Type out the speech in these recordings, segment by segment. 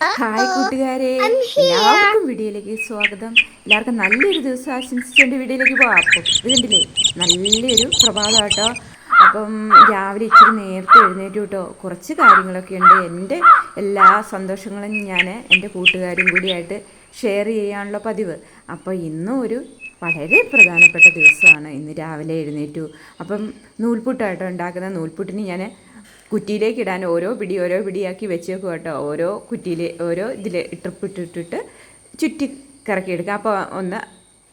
Hi കൂട്ടുകാരെ. എല്ലാവർക്കും വീഡിയോയിലേക്ക് സ്വാഗതം. എല്ലാവർക്കും നല്ലൊരു ദിവസം ആശംസിച്ചുകൊണ്ട് വീഡിയോയിലേക്ക് പോവാം. അപ്പം ഇതുണ്ടല്ലേ നല്ലൊരു പ്രഭാതം കേട്ടോ അപ്പം രാവിലെ ഇച്ചിരി നേരത്തെ എഴുന്നേറ്റ് കേട്ടോ കുറച്ച് കാര്യങ്ങളൊക്കെ ഉണ്ട്. എന്റെ എല്ലാ സന്തോഷങ്ങളും ഞാൻ എന്റെ കൂട്ടുകാരും കൂടിയായിട്ട് ഷെയർ ചെയ്യാനുള്ള പതിവ്. അപ്പോൾ ഇന്നും ഒരു വളരെ പ്രധാനപ്പെട്ട ദിവസമാണ്. ഇന്ന് രാവിലെ എഴുന്നേറ്റു. അപ്പം നൂൽപുട്ടായിട്ടോ ഉണ്ടാക്കുന്ന നൂൽപുട്ടിന് ഞാൻ കുറ്റിയിലേക്ക് ഇടാൻ ഓരോ പിടി ഓരോ പിടിയാക്കി വെച്ചേക്കും കേട്ടോ. ഓരോ കുറ്റിയിൽ ഓരോ ഇതിൽ ഇട്ടിട്ടിട്ടിട്ട് ചുറ്റി കറക്കിയെടുക്കുക അപ്പോൾ ഒന്ന്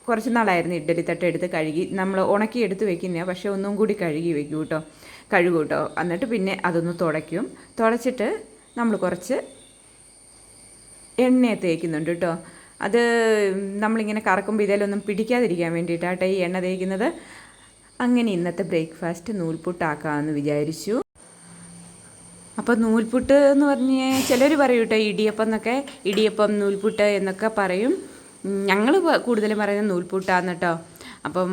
കുറച്ച് നാളായിരുന്നു ഇഡ്ഡലി തട്ട് എടുത്ത് കഴുകി. നമ്മൾ ഉണക്കി എടുത്ത് വെക്കുന്നതാണ് പക്ഷേ ഒന്നും കൂടി കഴുകി വെക്കും കേട്ടോ. കഴുകും കേട്ടോ. എന്നിട്ട് പിന്നെ അതൊന്ന് തുടയ്ക്കും. തുടച്ചിട്ട് നമ്മൾ കുറച്ച് എണ്ണ തേക്കുന്നുണ്ട് കേട്ടോ. അത് നമ്മളിങ്ങനെ കറക്കുമ്പോൾ ഇതിലൊന്നും പിടിക്കാതിരിക്കാൻ വേണ്ടിയിട്ടാട്ടെ ഈ എണ്ണ തേക്കുന്നത്. അങ്ങനെ ഇന്നത്തെ ബ്രേക്ക്ഫാസ്റ്റ് നൂൽപുട്ടാക്കാമെന്ന് വിചാരിച്ചു. അപ്പോൾ നൂൽപുട്ട് എന്ന് പറഞ്ഞ് ചിലർ പറയും കേട്ടോ ഇടിയപ്പം എന്നൊക്കെ. ഇടിയപ്പം നൂൽപുട്ട് എന്നൊക്കെ പറയും. ഞങ്ങൾ കൂടുതലും പറയുന്നത് നൂൽപുട്ടാന്ന് കേട്ടോ. അപ്പം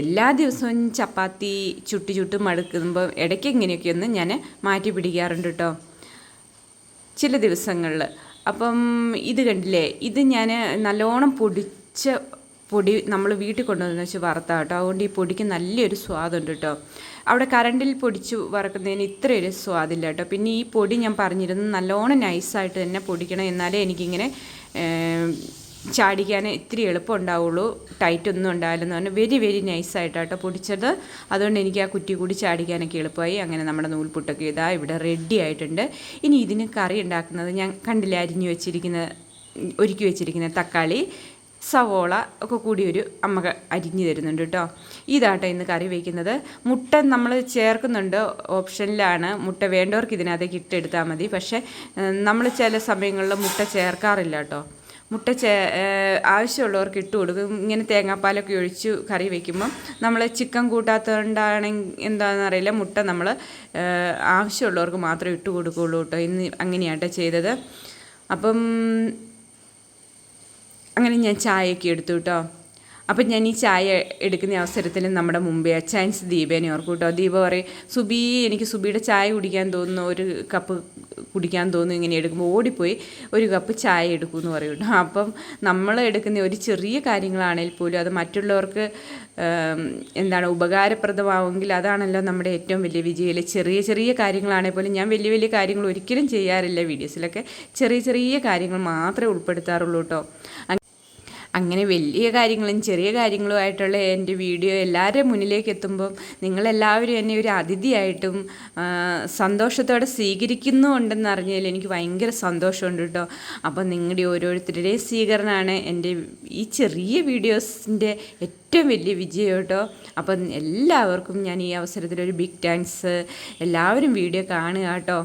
എല്ലാ ദിവസവും ചപ്പാത്തി ചുട്ട് ചുട്ട് മടുക്കുമ്പോൾ ഇടയ്ക്ക് ഇങ്ങനെയൊക്കെ ഒന്ന് ഞാൻ മാറ്റി പിടിക്കാറുണ്ട് കേട്ടോ ചില ദിവസങ്ങളിൽ അപ്പം ഇത് കണ്ടില്ലേ ഇത് ഞാൻ നല്ലോണം പൊടിച്ച പൊടി നമ്മൾ വീട്ടിൽ കൊണ്ടുവന്ന് വെച്ച് വറുത്താം കേട്ടോ. അതുകൊണ്ട് ഈ പൊടിക്ക് നല്ലൊരു സ്വാദുണ്ട് കേട്ടോ. അവിടെ കറണ്ടിൽ പൊടിച്ച് വറക്കുന്നതിന് ഇത്രയൊരു സ്വാദില്ല കേട്ടോ. പിന്നെ ഈ പൊടി ഞാൻ പറഞ്ഞിരുന്നു നല്ലോണം നൈസായിട്ട് തന്നെ പൊടിക്കണം. എന്നാലേ എനിക്കിങ്ങനെ ചാടിക്കാൻ ഇത്തിരി എളുപ്പം ഉണ്ടാവുള്ളൂ ടൈറ്റ് ഒന്നും ഉണ്ടാവില്ലെന്ന് വെരി വെരി നൈസായിട്ടാട്ടോ പൊടിച്ചത്. അതുകൊണ്ട് എനിക്ക് ആ കുറ്റി കൂടി ചാടിക്കാനൊക്കെ എളുപ്പമായി. അങ്ങനെ നമ്മുടെ നൂൽപുട്ടൊക്കെ ഇതാ ഇവിടെ റെഡി ആയിട്ടുണ്ട്. ഇനി ഇതിന് കറി ഉണ്ടാക്കുന്നത് ഞാൻ കണ്ടില്ല അരിഞ്ഞു വെച്ചിരിക്കുന്ന ഒരുക്കി വെച്ചിരിക്കുന്ന തക്കാളി. സവോള ഒക്കെ കൂടി ഒരു അമ്മ അരിഞ്ഞു തരുന്നുണ്ട് കേട്ടോ. ഇതാട്ടോ ഇന്ന് കറി വയ്ക്കുന്നത് മുട്ട നമ്മൾ ചേർക്കുന്നുണ്ട്. ഓപ്ഷനിലാണ് മുട്ട വേണ്ടവർക്ക് ഇതിനകത്തേക്ക് ഇട്ടെടുത്താൽ മതി. പക്ഷേ നമ്മൾ ചില സമയങ്ങളിൽ മുട്ട ചേർക്കാറില്ല കേട്ടോ. മുട്ട ചേ ആവശ്യമുള്ളവർക്ക് ഇട്ട് കൊടുക്കും. ഇങ്ങനെ തേങ്ങാപ്പാലൊക്കെ ഒഴിച്ച് കറി വയ്ക്കുമ്പം നമ്മൾ ചിക്കൻ കൂട്ടാത്തതുകൊണ്ടാണെങ്കിൽ എന്താണെന്നറിയില്ല മുട്ട നമ്മൾ ആവശ്യമുള്ളവർക്ക് മാത്രമേ ഇട്ട് കൊടുക്കുകയുള്ളൂ കേട്ടോ. ഇന്ന് അങ്ങനെയാട്ടോ ചെയ്തത്. അപ്പം അങ്ങനെ ഞാൻ ചായയൊക്കെ എടുത്തു കേട്ടോ. അപ്പം ഞാൻ ഈ ചായ എടുക്കുന്ന അവസരത്തിൽ നമ്മുടെ മുമ്പേ അച്ചാൻസ് ദീപേനെ ഓർക്കും കേട്ടോ. ദീപ പറയും സുബി എനിക്ക് സുബിയുടെ ചായ കുടിക്കാൻ തോന്നുന്നു. ഒരു കപ്പ് കുടിക്കാൻ തോന്നുന്നു. ഇങ്ങനെ എടുക്കുമ്പോൾ ഓടിപ്പോയി ഒരു കപ്പ് ചായ എടുക്കും എന്ന് പറയും കേട്ടോ. അപ്പം നമ്മൾ എടുക്കുന്ന ഒരു ചെറിയ കാര്യങ്ങളാണെങ്കിൽ പോലും അത് മറ്റുള്ളവർക്ക് എന്താണ് ഉപകാരപ്രദമാവുമെങ്കിൽ അതാണല്ലോ നമ്മുടെ ഏറ്റവും വലിയ വിജയം. ചെറിയ ചെറിയ കാര്യങ്ങളാണെങ്കിൽ പോലും ഞാൻ വലിയ വലിയ കാര്യങ്ങൾ ഒരിക്കലും ചെയ്യാറില്ല വീഡിയോസിലൊക്കെ. ചെറിയ ചെറിയ കാര്യങ്ങൾ മാത്രമേ ഉൾപ്പെടുത്താറുള്ളൂ കേട്ടോ. അങ്ങനെ വലിയ കാര്യങ്ങളും ചെറിയ കാര്യങ്ങളും ആയിട്ടുള്ള എന്റെ വീഡിയോ എല്ലാവരുടെയും മുന്നിലേക്ക് എത്തുമ്പം നിങ്ങളെല്ലാവരും എന്നെ ഒരു അതിഥിയായിട്ടും സന്തോഷത്തോടെ സ്വീകരിക്കുന്നുണ്ടെന്ന് അറിഞ്ഞതിൽ എനിക്ക് ഭയങ്കര സന്തോഷമുണ്ട് കേട്ടോ. അപ്പം നിങ്ങളുടെ ഓരോരുത്തരുടെയും സ്വീകരണമാണ് എന്റെ ഈ ചെറിയ വീഡിയോസിന്റെ ഏറ്റവും വലിയ വിജയം കേട്ടോ. അപ്പം എല്ലാവർക്കും ഞാൻ ഈ അവസരത്തിൽ ഒരു ബിഗ് താങ്ക്സ് എല്ലാവരും വീഡിയോ കാണുക കേട്ടോ.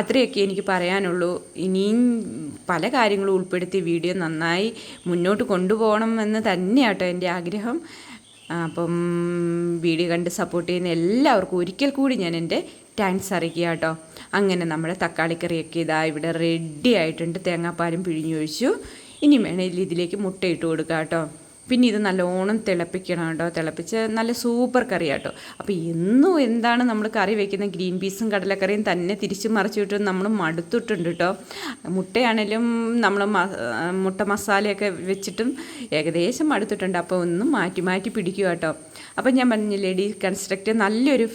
അത്രയൊക്കെ എനിക്ക് പറയാനുള്ളൂ. ഇനിയും പല കാര്യങ്ങളും ഉൾപ്പെടുത്തി വീഡിയോ നന്നായി മുന്നോട്ട് കൊണ്ടുപോകണം എന്ന് തന്നെയാട്ടോ എന്റെ ആഗ്രഹം. അപ്പം വീഡിയോ കണ്ട് സപ്പോർട്ട് ചെയ്യുന്ന എല്ലാവർക്കും ഒരിക്കൽ കൂടി ഞാൻ എന്റെ താങ്ക്സ് അറിയിക്കുക കേട്ടോ അങ്ങനെ നമ്മുടെ തക്കാളിക്കറിയൊക്കെ ഇതാ ഇവിടെ റെഡി ആയിട്ടുണ്ട്. തേങ്ങാപ്പാലും പിഴിഞ്ഞൊഴിച്ചു. ഇനി വേണമെങ്കിൽ ഇതിലേക്ക് മുട്ടയിട്ട് കൊടുക്കാം കേട്ടോ പിന്നെ ഇത് നല്ലോണം തിളപ്പിക്കണം കേട്ടോ. തിളപ്പിച്ച് നല്ല സൂപ്പർ കറി കേട്ടോ അപ്പോൾ എന്നും എന്താണ് നമ്മൾ കറി വെക്കുന്ന ഗ്രീൻ പീസും കടലക്കറിയും തന്നെ തിരിച്ചു മറിച്ചിട്ട് നമ്മൾ മടുത്തിട്ടുണ്ട് കേട്ടോ. മുട്ടയാണേലും നമ്മൾ മുട്ട മസാലയൊക്കെ വെച്ചിട്ടും ഏകദേശം മടുത്തിട്ടുണ്ട്. അപ്പോൾ ഒന്നും മാറ്റി മാറ്റി പിടിക്കുക കേട്ടോ. അപ്പം ഞാൻ പറഞ്ഞ ലേഡി കൺസ്ട്രക്റ്റ് നല്ലൊരു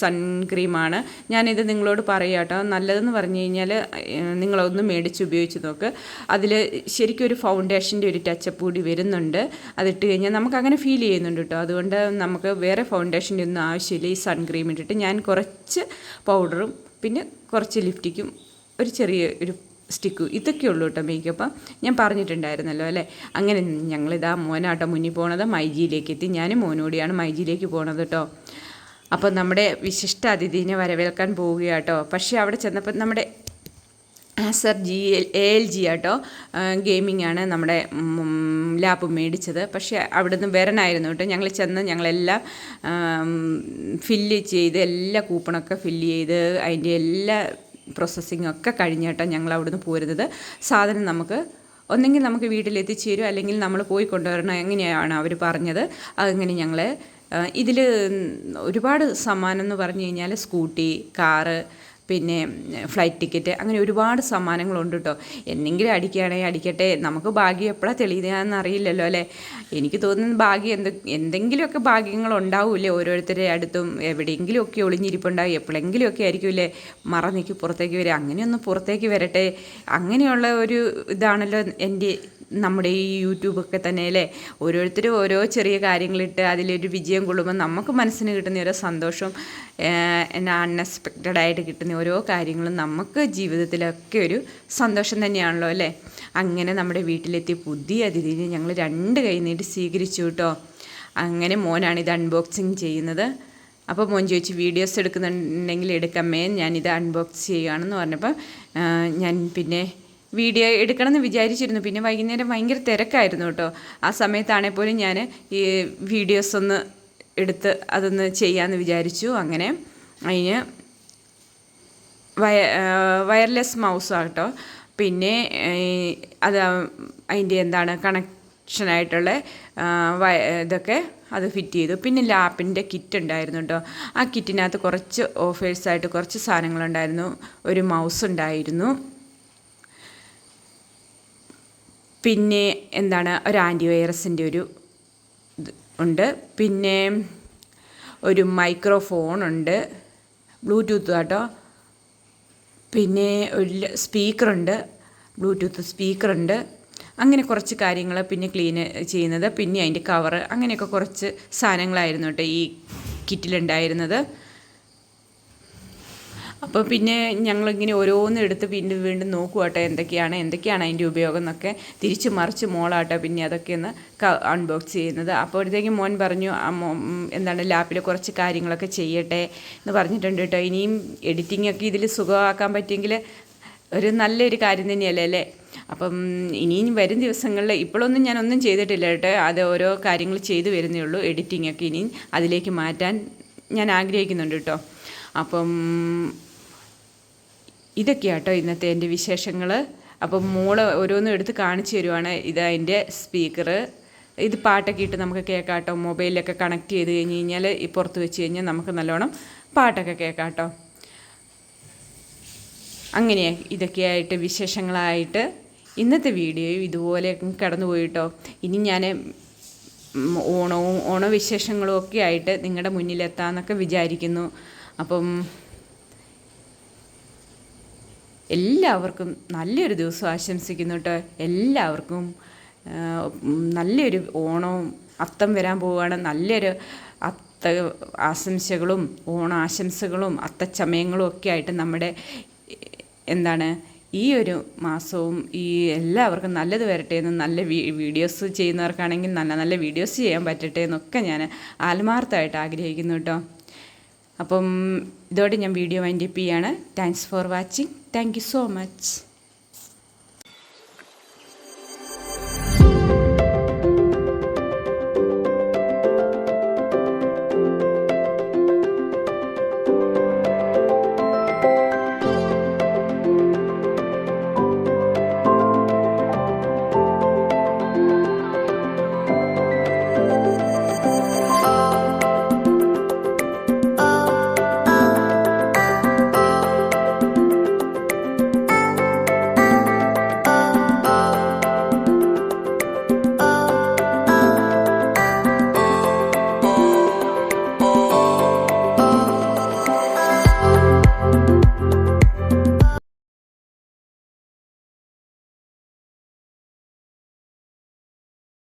സൺക്രീമാണ് ഞാനിത് നിങ്ങളോട് പറയാം കേട്ടോ. നല്ലതെന്ന് പറഞ്ഞു കഴിഞ്ഞാൽ നിങ്ങളൊന്ന് മേടിച്ച് ഉപയോഗിച്ച് നോക്ക്. അതിൽ ശരിക്കും ഒരു ഫൗണ്ടേഷന്റെ ഒരു ടച്ചപ്പ് കൂടി വരുന്നുണ്ട്. അതിട്ട് കഴിഞ്ഞാൽ നമുക്ക് അങ്ങനെ ഫീൽ ചെയ്യുന്നുണ്ട് കേട്ടോ അതുകൊണ്ട് നമുക്ക് വേറെ ഫൗണ്ടേഷന്റെ ഒന്നും ആവശ്യമില്ല. ഈ സൺക്രീം ഇട്ടിട്ട് ഞാൻ കുറച്ച് പൗഡറും പിന്നെ കുറച്ച് ലിപ്റ്റിക്കും ഒരു ചെറിയ ഒരു സ്റ്റിക്ക് ഇതൊക്കെ ഉള്ളൂ കേട്ടോ മേക്കപ്പ് ഞാൻ പറഞ്ഞിട്ടുണ്ടായിരുന്നല്ലോ അല്ലേ? അങ്ങനെ ഞങ്ങളിതാ മോനാട്ടോ മുന്നിൽ പോണത്. മൈജിയിലേക്ക് എത്തി ഞാനും മോനോടിയാണ് മൈജിയിലേക്ക് പോണത് കേട്ടോ അപ്പോൾ നമ്മുടെ വിശിഷ്ട അതിഥീനെ വരവേൽക്കാൻ പോവുകയാട്ടോ പക്ഷേ അവിടെ ചെന്നപ്പോൾ നമ്മുടെ Acer G L A L G auto gaming ആണ് നമ്മുടെ ലാപ്പ് മേടിച്ചത്. പക്ഷേ അവിടുന്ന് വരണമായിരുന്നു കേട്ടോ. ഞങ്ങൾ ചെന്ന് ഞങ്ങളെല്ലാം ഫില്ല് ചെയ്ത് എല്ലാ കൂപ്പണൊക്കെ ഫില്ല് ചെയ്ത് അതിന്റെ എല്ലാ പ്രോസസ്സിങ് ഒക്കെ കഴിഞ്ഞിട്ടോ ഞങ്ങൾ അവിടുന്ന് പോരുന്നത്. സാധനം നമുക്ക് ഒന്നെങ്കിൽ നമുക്ക് വീട്ടിലെത്തിച്ചേരും. അല്ലെങ്കിൽ നമ്മൾ പോയി കൊണ്ടുവരണം. എങ്ങനെയാണ് അവർ പറഞ്ഞത്. അങ്ങനെ ഞങ്ങൾ ഇതിൽ ഒരുപാട് സമ്മാനം എന്ന് പറഞ്ഞു കഴിഞ്ഞാൽ സ്കൂട്ടി കാറ് പിന്നെ ഫ്ലൈറ്റ് ടിക്കറ്റ് അങ്ങനെ ഒരുപാട് സമ്മാനങ്ങളുണ്ട് കേട്ടോ എന്തെങ്കിലും അടിക്കുകയാണെങ്കിൽ അടിക്കട്ടെ. നമുക്ക് ഭാഗ്യം എപ്പോഴാണ് തെളിയുകയെന്ന് അറിയില്ലല്ലോ അല്ലേ? എനിക്ക് തോന്നുന്നു ഭാഗ്യം എന്ത് എന്തെങ്കിലുമൊക്കെ ഭാഗ്യങ്ങൾ ഉണ്ടാവില്ലേ ഓരോരുത്തരുടെ അടുത്തും. എവിടെയെങ്കിലുമൊക്കെ ഒളിഞ്ഞിരിപ്പുണ്ടാവും. എപ്പോഴെങ്കിലുമൊക്കെ ആയിരിക്കുമല്ലേ മറ നീക്കി പുറത്തേക്ക് വരിക. അങ്ങനെയൊന്ന് പുറത്തേക്ക് വരട്ടെ. അങ്ങനെയുള്ള ഒരു ഇതാണല്ലോ എന്റെ നമ്മുടെ ഈ യൂട്യൂബൊക്കെ തന്നെ അല്ലേ? ഓരോരുത്തരും ഓരോ ചെറിയ കാര്യങ്ങളിട്ട് അതിലൊരു വിജയം കൊള്ളുമ്പോൾ നമുക്ക് മനസ്സിന് കിട്ടുന്ന ഓരോ സന്തോഷം എന്നാ അൺഎക്സ്പെക്റ്റഡ് ആയിട്ട് കിട്ടുന്ന ഓരോ കാര്യങ്ങളും നമുക്ക് ജീവിതത്തിലൊക്കെ ഒരു സന്തോഷം തന്നെയാണല്ലോ അല്ലേ? അങ്ങനെ നമ്മുടെ വീട്ടിലെത്തിയ പുതിയ അതിഥിനെ ഞങ്ങൾ രണ്ട് കൈ നീട്ടി സ്വീകരിച്ചു കേട്ടോ. അങ്ങനെ മോനാണ് ഇത് അൺബോക്സിങ് ചെയ്യുന്നത്. അപ്പോൾ മോൻ ചോദിച്ചു വീഡിയോസ് എടുക്കുന്നുണ്ടെങ്കിൽ എടുക്കാമേ ഞാനിത് അൺബോക്സ് ചെയ്യുകയാണെന്ന് പറഞ്ഞപ്പോൾ ഞാൻ പിന്നെ വീഡിയോ എടുക്കണമെന്ന് വിചാരിച്ചിരുന്നു. പിന്നെ വൈകുന്നേരം ഭയങ്കര തിരക്കായിരുന്നു കേട്ടോ. ആ സമയത്താണെങ്കിൽ പോലും ഞാൻ ഈ വീഡിയോസ് ഒന്ന് എടുത്ത് അതൊന്ന് ചെയ്യാമെന്ന് വിചാരിച്ചു. അങ്ങനെ അതിന് വയ വയർലെസ് മൗസാണ് കേട്ടോ പിന്നെ അത് അതിന്റെ എന്താണ് കണക്ഷനായിട്ടുള്ള ഇതൊക്കെ അത് ഫിറ്റ് ചെയ്തു. പിന്നെ ലാപ്പിന്റെ കിറ്റ് ഉണ്ടായിരുന്നു കേട്ടോ ആ കിറ്റിനകത്ത് കുറച്ച് ഓഫേഴ്സായിട്ട് കുറച്ച് സാധനങ്ങളുണ്ടായിരുന്നു. ഒരു മൗസ് ഉണ്ടായിരുന്നു. പിന്നെ എന്താണ് ഒരു ആന്റി വൈറസിന്റെ ഒരു ഉണ്ട്. പിന്നെ ഒരു മൈക്രോഫോൺ ഉണ്ട്. ബ്ലൂടൂത്ത് കേട്ടോ പിന്നെ ഒരു സ്പീക്കറുണ്ട് ബ്ലൂടൂത്ത് സ്പീക്കറുണ്ട്. അങ്ങനെ കുറച്ച് കാര്യങ്ങൾ പിന്നെ ക്ലീൻ ചെയ്യുന്നത് പിന്നെ അതിന്റെ കവറ് അങ്ങനെയൊക്കെ കുറച്ച് സാധനങ്ങളായിരുന്നു കേട്ടോ ഈ കിറ്റിലുണ്ടായിരുന്നത്. അപ്പോൾ പിന്നെ ഞങ്ങളിങ്ങനെ ഓരോന്നും എടുത്ത് പിന്നെ വീണ്ടും നോക്കുവാട്ടെ എന്തൊക്കെയാണ് എന്തൊക്കെയാണ് അതിന്റെ ഉപയോഗം എന്നൊക്കെ തിരിച്ച് മറിച്ച് മോളാട്ടോ പിന്നെ അതൊക്കെ ഒന്ന് അൺബോക്സ് ചെയ്യുന്നത്. അപ്പോഴത്തേക്കും മോൻ പറഞ്ഞു എന്താണ് ലാപ്പിൽ കുറച്ച് കാര്യങ്ങളൊക്കെ ചെയ്യട്ടെ എന്ന് പറഞ്ഞിട്ടുണ്ട് കേട്ടോ. ഇനിയും എഡിറ്റിംഗ് ഒക്കെ ഇതിൽ സുഖമാക്കാൻ പറ്റിയെങ്കിൽ ഒരു നല്ലൊരു കാര്യം തന്നെയല്ലേ അല്ലേ? അപ്പം ഇനിയും വരും ദിവസങ്ങളിൽ ഇപ്പോഴൊന്നും ഞാനൊന്നും ചെയ്തിട്ടില്ല കേട്ടോ. അത് ഓരോ കാര്യങ്ങൾ ചെയ്തു വരുന്നേ ഉള്ളൂ. എഡിറ്റിംഗ് ഒക്കെ ഇനിയും അതിലേക്ക് മാറ്റാൻ ഞാൻ ആഗ്രഹിക്കുന്നുണ്ട് കേട്ടോ. അപ്പം ഇതൊക്കെയാട്ടോ ഇന്നത്തെ എന്റെ വിശേഷങ്ങൾ അപ്പം മോൾ ഓരോന്നും എടുത്ത് കാണിച്ചു തരുവാണ്. ഇത് അതിന്റെ സ്പീക്കർ ഇത് പാട്ടൊക്കെ ഇട്ട് നമുക്ക് കേൾക്കാം കേട്ടോ മൊബൈലിലൊക്കെ കണക്ട് ചെയ്ത് കഴിഞ്ഞ് കഴിഞ്ഞാൽ ഈ പുറത്ത് വെച്ച് കഴിഞ്ഞാൽ നമുക്ക് നല്ലോണം പാട്ടൊക്കെ കേൾക്കാം കേട്ടോ അങ്ങനെ ഇതൊക്കെയായിട്ട് വിശേഷങ്ങളായിട്ട് ഇന്നത്തെ വീഡിയോയും ഇതുപോലെ കടന്നുപോയിട്ടോ ഇനി ഞാൻ ഓണവും ഓണവിശേഷങ്ങളും ഒക്കെ ആയിട്ട് നിങ്ങളുടെ മുന്നിലെത്താമെന്നൊക്കെ വിചാരിക്കുന്നു. അപ്പം എല്ലാവർക്കും നല്ലൊരു ദിവസം ആശംസിക്കുന്നു കേട്ടോ. എല്ലാവർക്കും നല്ലൊരു ഓണവും അത്തം വരാൻ പോവുകയാണ്. നല്ലൊരു അത്ത ആശംസകളും ഓണാശംസകളും അത്തച്ചമയങ്ങളും ഒക്കെ ആയിട്ട് നമ്മുടെ എന്താണ് ഈ ഒരു മാസവും ഈ എല്ലാവർക്കും നല്ലത് വരട്ടെ എന്ന് നല്ല വീഡിയോസ് ചെയ്യുന്നവർക്കാണെങ്കിൽ നല്ല നല്ല വീഡിയോസ് ചെയ്യാൻ പറ്റട്ടെ എന്നൊക്കെ ഞാൻ ആത്മാർത്ഥമായിട്ട് ആഗ്രഹിക്കുന്നു കേട്ടോ. അപ്പം ഇതോടെ ഞാൻ വീഡിയോ വൈൻഡപ്പ് ചെയ്യാണ്. Thanks for watching thank so much